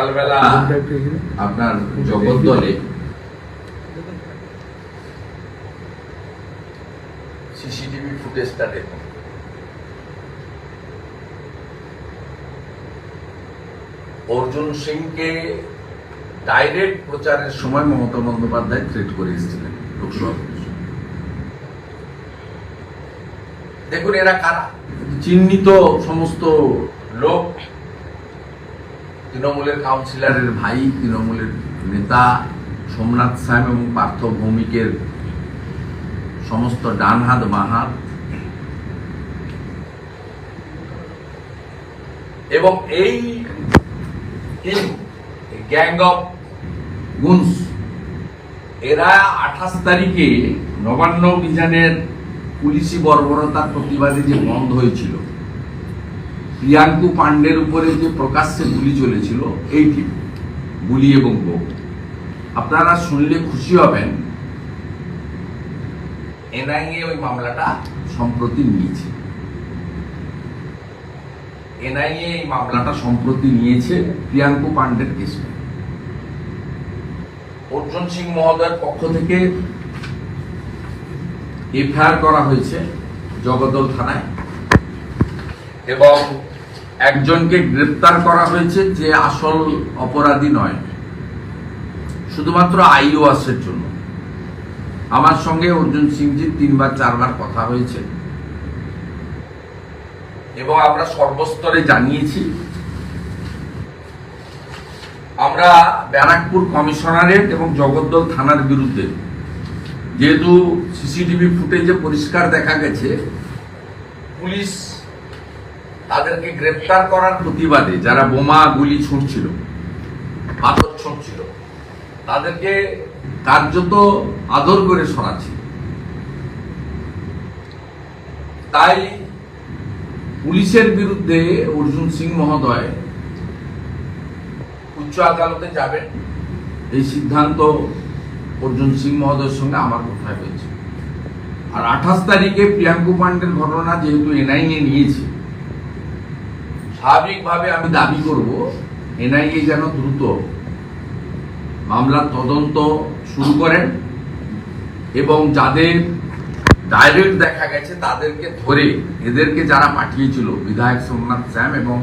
সকালবেলা আপনার জগদ্দলে সিসিটিভি ফুটেজটা দেখুন। অর্জুন সিংকে ডাইরেক্ট প্রচারের সময় মমতা বন্দ্যোপাধ্যায় থ্রেট করে এসেছিলেন লোকসভা দেখুন এরা কারা? চিহ্নিত সমস্ত লোক তৃণমূলের কাউন্সিলরের ভাই, তৃণমূলের নেতা সোমনাথ শ্যাম এবং পার্থ ভৌমিকের সমস্ত ডান হাত এবং এই গ্যাং অফ গুনস এরা আঠাশ তারিখে নবান্ন অভিযানের পুলিশি বর্বরতার প্রতিবাদে যে বন্ধ হয়েছিল। প্রিয়াঙ্কু পান্ডের উপরে যে প্রকাশ্যে গুলি চলেছিল এই টিম গুলি এবং বোম আপনারা শুনলে খুশি হবেন। এনআইএ ওই মামলাটা সম্প্রতি নিয়েছে। এনআইএ এই মামলাটা সম্প্রতি নিয়েছে প্রিয়াঙ্কু পান্ডের কেসে অর্জুন সিং মহোদয়ের পক্ষ থেকে এফআইআর করা হয়েছে জগদল থানায়। এবং একজনকে গ্রেপ্তার করা হয়েছে যে আসল অপরাধী নয়। শুধুমাত্র আইওয়াসের জন্য। আমার সঙ্গে অর্জুন সিংজির তিনবার, চারবার কথা হয়েছে। এবং আমরা সর্বস্তরে জানিয়েছি, আমরা ব্যারাকপুর কমিশনারেট এবং জগদ্দল থানার বিরুদ্ধে যেহেতু সিসিটিভি ফুটেজে পরিষ্কার দেখা গেছে, পুলিশ তাদেরকে গ্রেপ্তার করার প্রতিবাদে যারা বোমা, গুলি ছুঁড়ছিল পাথর ছুঁড়ছিল, তাদেরকে কার্যত আদর করে সরাচ্ছিল তাই পুলিশের বিরুদ্ধে অর্জুন সিং মহোদয় উচ্চ আদালতে যাবেন। এই সিদ্ধান্ত অর্জুন সিং মহোদয়ের সঙ্গে আমার কোথায় হয়েছে। আর আঠাশ তারিখে প্রিয়াঙ্কু পান্ডের ঘটনা যেহেতু এনআইএ নিয়েছে স্বাভাবিকভাবে আমি দাবি করব, এনআইএ যেন দ্রুত মামলার তদন্ত শুরু করেন এবং যাদের ডাইরেক্ট দেখা গেছে তাদেরকে ধরে এদেরকে যারা পাঠিয়েছিল, বিধায়ক সোমনাথ শ্যাম এবং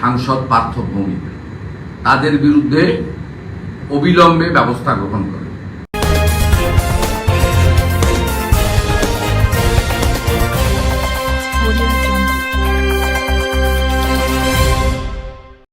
সাংসদ পার্থ ভৌমিক, তাদের বিরুদ্ধে অবিলম্বে ব্যবস্থা গ্রহণ করে।